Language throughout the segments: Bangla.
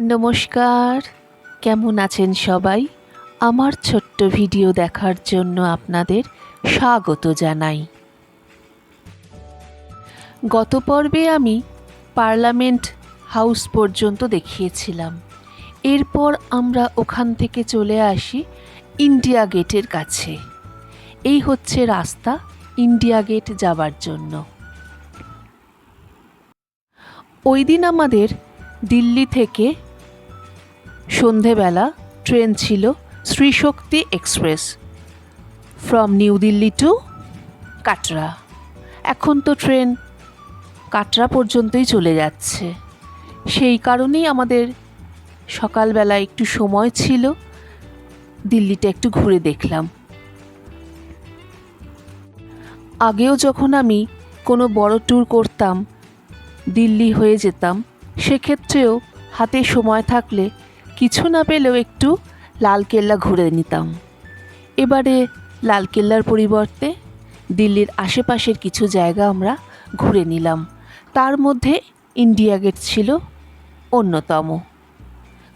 নমস্কার, কেমন আছেন সবাই? আমার ছোট্ট ভিডিও দেখার জন্য আপনাদের স্বাগত জানাই। গত পর্বে আমি পার্লামেন্ট হাউস পর্যন্ত দেখিয়েছিলাম। এরপর আমরা ওখান থেকে চলে আসি ইন্ডিয়া গেটের কাছে। এই হচ্ছে রাস্তা ইন্ডিয়া গেট যাবার জন্য। ওই দিন আমাদের দিল্লি থেকে সন্ধেবেলা ট্রেন ছিল Shrishakti express. From New Delhi to Katra এখন তো ট্রেন কাটরা পর্যন্তই চলে যাচ্ছে। সেই কারণেই আমাদের সকালবেলা একটু সময় ছিল। দিল্লিটা একটু ঘুরে দেখলাম। আগেও যখন আমি কোনো বড় ট্যুর করতাম, দিল্লি হয়ে যেতাম, সেক্ষেত্রেও হাতে সময় থাকলে কিছু না পেলেও একটু লালকেল্লা ঘুরে নিতাম। এবারে লালকেল্লার পরিবর্তে দিল্লির আশেপাশের কিছু জায়গা আমরা ঘুরে নিলাম। তার মধ্যে ইন্ডিয়া গেট ছিল অন্যতম।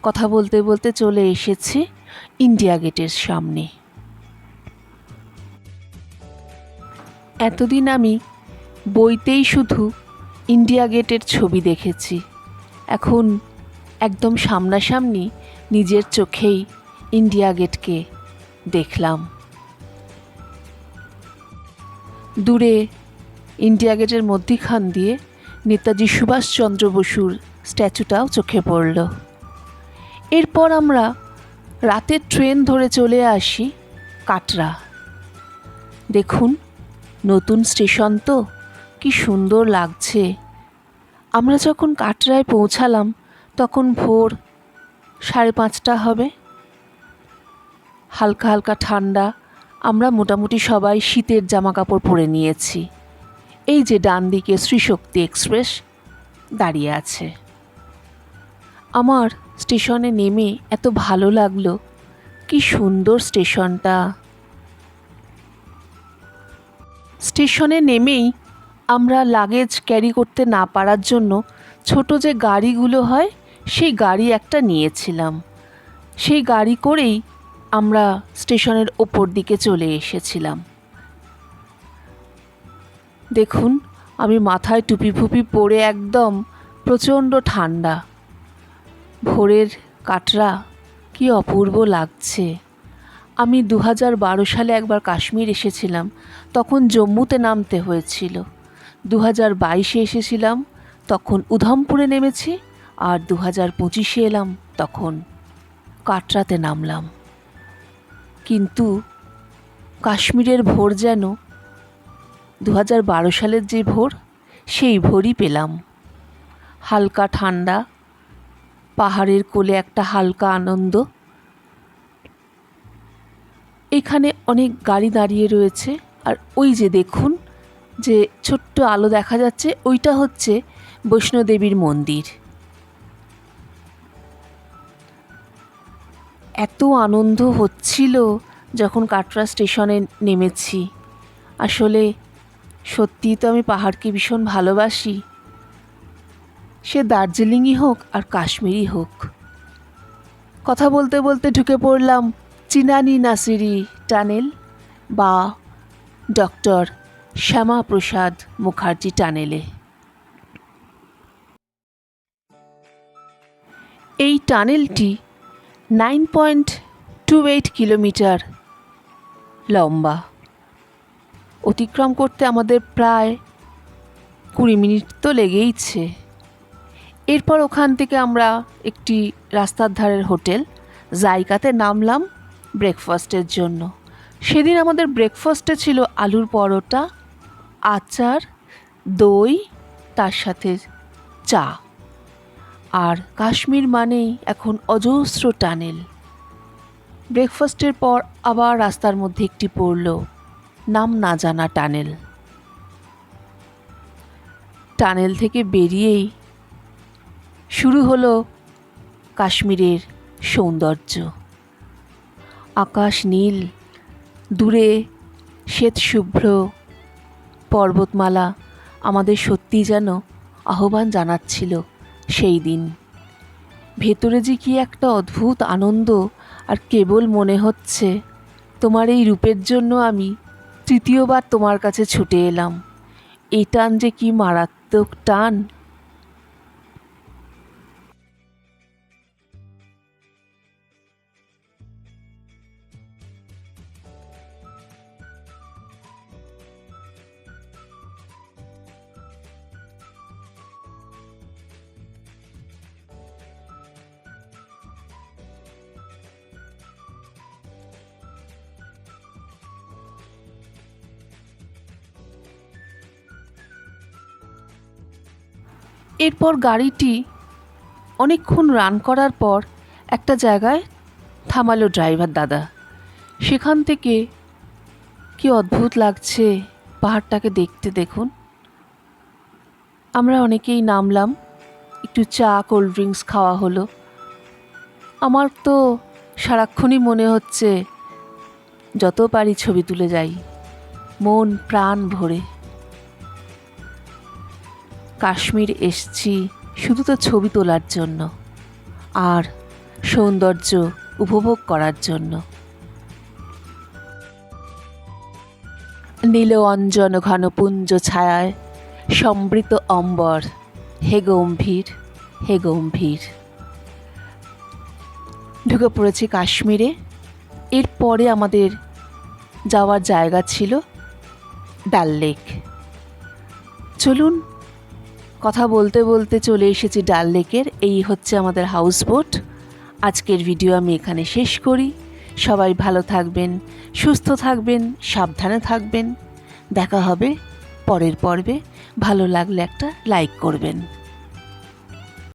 কথা বলতে বলতে চলে এসেছি ইন্ডিয়া গেটের সামনে। এতদিন আমি বইতেই শুধু ইন্ডিয়া গেটের ছবি দেখেছি। এখন একদম সামনাসামনি নিজের চোখেই ইন্ডিয়া গেটকে দেখলাম। দূরে ইন্ডিয়া গেটের মধ্যিখান দিয়ে নেতাজি সুভাষচন্দ্র বসুর স্ট্যাচুটাও চোখে পড়ল। এরপর আমরা রাতের ট্রেন ধরে চলে আসি কাটরা। দেখুন, নতুন স্টেশন তো, কি সুন্দর লাগছে। আমরা যখন কাটরায় পৌঁছালাম তখন ভোর সাড়ে পাঁচটা হবে। হালকা হালকা ঠান্ডা। আমরা মোটামুটি সবাই শীতের জামা কাপড় পরে নিয়েছি। এই যে ডান দিকে শ্রীশক্তি এক্সপ্রেস দাঁড়িয়ে আছে। আমার স্টেশনে নেমে এত ভালো লাগল। কি সুন্দর স্টেশনটা। স্টেশনে নেমেই আমরা লাগেজ ক্যারি করতে না পারার জন্য ছোট যে গাড়িগুলো হয় সেই গাড়ি একটা নিয়েছিলাম। সেই গাড়ি করেই আমরা স্টেশনের ওপর দিকে চলে এসেছিলাম। দেখুন, আমি মাথায় টুপি ফুপি পরে একদম প্রচণ্ড ঠান্ডা। ভোরের কাটরা কি অপূর্ব লাগছে। আমি দু হাজার বারো সালে একবার কাশ্মীর এসেছিলাম, তখন জম্মুতে নামতে হয়েছিল। দু হাজার বাইশে এসেছিলাম, তখন উধমপুরে নেমেছি আর দু হাজার পঁচিশে এলাম, তখন কাটরাতে নামলাম। কিন্তু কাশ্মীরের ভোর যেন দু হাজার বারো সালের যে ভোর, সেই ভোরই পেলাম। হালকা ঠান্ডা, পাহাড়ের কোলে একটা হালকা আনন্দ। এখানে অনেক গাড়ি দাঁড়িয়ে রয়েছে, আর ওই যে দেখুন, যে ছোট্ট আলো দেখা যাচ্ছে, ওইটা হচ্ছে বৈষ্ণোদেবীর মন্দির। এত আনন্দ হচ্ছিল যখন কাটরা স্টেশনে নেমেছি। আসলে সত্যিই তো আমি পাহাড়কে ভীষণ ভালোবাসি। সে দার্জিলিংই হোক আর কাশ্মীরই হোক। কথা বলতে বলতে ঢুকে পড়লাম চিনানি নাসিরি টানেল বা ডক্টর শ্যামাপ্রসাদ মুখার্জি টানেলে। এই টানেলটি nine point two eight kilometre লম্বা। অতিক্রম করতে আমাদের প্রায় কুড়ি মিনিট তো লেগেইছে এরপর ওখান থেকে আমরা একটি রাস্তার ধারের হোটেল জায়গাতে নামলাম ব্রেকফাস্টের জন্য। সেদিন আমাদের ব্রেকফাস্টে ছিল আলুর পরোটা, আচার, দই, তার সাথে চা। আর কাশ্মীর মানেই এখন অজস্র টানেল। ব্রেকফাস্টের পর আবার রাস্তার মধ্যে একটি পড়ল নাম না জানা টানেল। টানেল থেকে বেরিয়েই শুরু হলো কাশ্মীরের সৌন্দর্য। আকাশ নীল, দূরে শ্বেত শুভ্র পর্বতমালা আমাদের সত্যি যেন আহ্বান জানাচ্ছিল। সেই দিন। ভেতরে যে কি একটা অদ্ভুত আনন্দ আর কেবল মনে হচ্ছে, তোমার এই রূপের জন্য আমি তৃতীয়বার তোমার কাছে ছুটে এলাম। এই টান যে কি মারাত্মক টান! এরপর গাড়িটি অনেকক্ষণ রান করার পর একটা জায়গায় থামালো ড্রাইভার দাদা। সেখান থেকে কি অদ্ভুত লাগছে পাহাড়টাকে দেখতে দেখুন। আমরা অনেকেই নামলাম, একটু চা, কোল্ড ড্রিঙ্কস খাওয়া হলো। আমার তো সারাক্ষণই মনে হচ্ছে যত পারি ছবি তুলে যাই, মন প্রাণ ভরে। কাশ্মীর এসছি শুধু তো ছবি তোলার জন্য আর সৌন্দর্য উপভোগ করার জন্য। নীল অঞ্জন ঘনপুঞ্জ ছায়ায় সমৃত অম্বর। হে গম্ভীর হে গম্ভীর। ঢুকে পড়েছি কাশ্মীরে। এরপরে আমাদের যাওয়ার জায়গা ছিল ডাল লেক। চলুন কথা বলতে বলতে চলে এসেছি ডাল লেকের। এই হচ্ছে আমাদের হাউস বোট আজকের ভিডিও আমি এখানে শেষ করি। সবাই ভালো থাকবেন, সুস্থ থাকবেন, সাবধানে থাকবেন। দেখা হবে পরের পর্বে। ভালো লাগলে একটা লাইক করবেন।